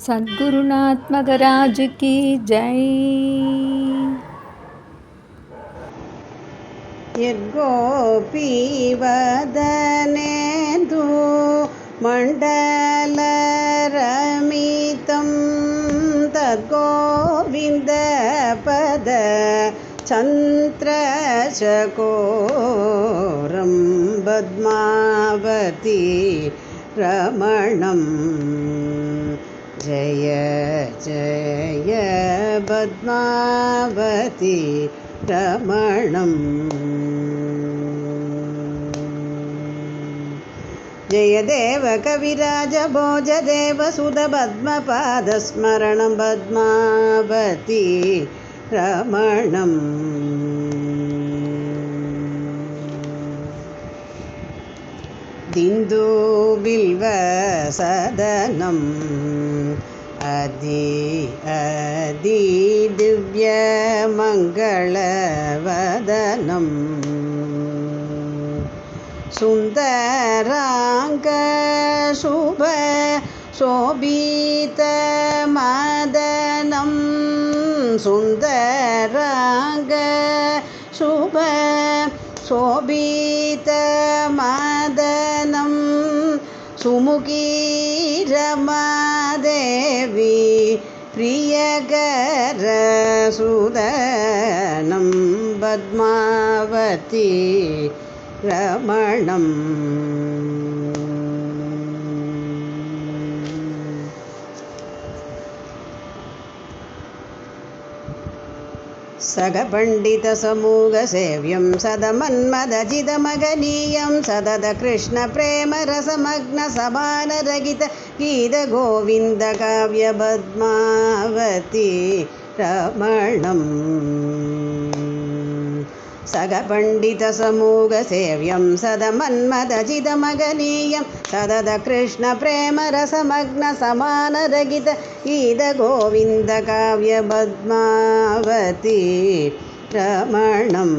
सद्गुरुनात्मगराज की जय। सद्गुरुनात्मकराजकी जयगोपीवदनेन्दो मण्डलरमितं तद्गोविन्दपद चन्द्रशकोरं पद्मावती रमणम्। जय जय पद्मावती रमणम्। जयदेव कविराजभोजदेवसुधपद्मपादस्मरणं पद्मावती रमणम् दिन्दुबिल्वसदनम् अदि अदि दिव्यमङ्गलवदनम् सुन्दराङ्ग शुभ शोभितमदनं सुन्दराङ्ग शुभ शोभितमदनं सुमुखीरमादेवी प्रियकरसुदनं पद्मावती रमणम् सगपण्डितसमूगसेव्यं सदमन्मदजितमगनीयं सदद कृष्णप्रेमरसमग्नसमानरगित गीतगोविन्दकाव्यपद्मावती रमणम् सगपण्डितसमूगसेव्यं सदमन्मदजितमगनीयं सदद कृष्णप्रेमरसमग्नसमानरगित गीतगोविन्दकाव्यपद्मावती रमणम्।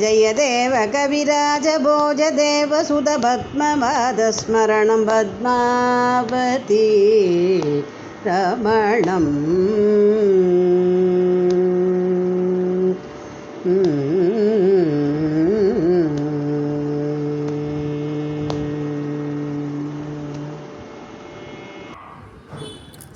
जयदेव कविराजभोजदेवसुधपद्मपादस्मरणं पद्मावती रमणम्